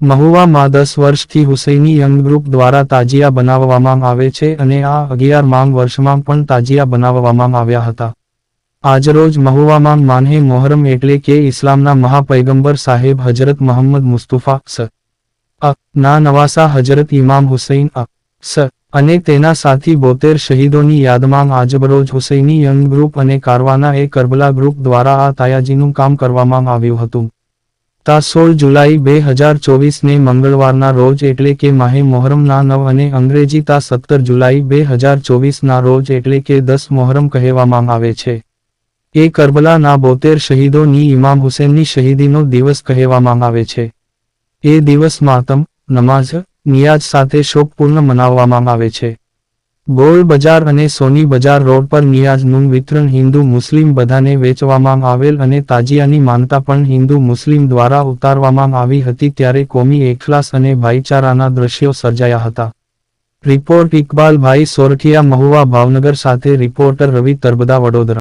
મહુવામાં દસ વર્ષથી Husaini young group દ્વારા તાજિયા બનાવવામાં આવે છે અને આ અગિયાર માંગ વર્ષમાં પણ તાજિયા બનાવવામાં આવ્યા હતા. આજરોજ મહુવામાં માનહે મોહરમ એટલે કે ઇસ્લામના મહાપૈગંબર સાહેબ હજરત મોહમ્મદ મુસ્તુફા સ. અ. ના નવાસા હજરત ઇમામ હુસૈન અ. સ. અને તેના સાથી બોતેર શહીદોની યાદમાં આજબરોજ હુસૈની યંગ ગ્રુપ અને કારવાના એ કરબલા ગ્રુપ દ્વારા આ તાયાજીનું કામ કરવામાં આવ્યું હતું. તા સોળ જુલાઈ બે હજાર ચોવીસને મંગળવારના રોજ એટલે કે માહે મોહરમના નવ અને અંગ્રેજી તા સત્તર જુલાઈ બે હજાર ચોવીસના રોજ એટલે કે દસ મોહરમ કહેવામાં આવે છે. એ કરબલાના બોતેર શહીદોની ઇમામ હુસેનની શહીદીનો દિવસ કહેવામાં આવે છે. એ દિવસ માતમ, નમાઝ, નિયાજ સાથે શોકપૂર્ણ મનાવવામાં આવે છે. ગોળ બજાર અને સોની બજાર રોડ પર નિયાઝનું વિતરણ હિન્દુ મુસ્લિમ બધાને વેચવામાં આવેલ અને તાજિયાની માનતા પણ હિન્દુ મુસ્લિમ દ્વારા ઉતારવામાં આવી હતી ત્યારે કોમી એકલાસ અને ભાઈચારાના દ્રશ્યો સર્જાયા હતા. રિપોર્ટ ઇકબાલભાઈ સોરઠિયા મહુવા ભાવનગર સાથે રિપોર્ટર રવિ તરબદા વડોદરા.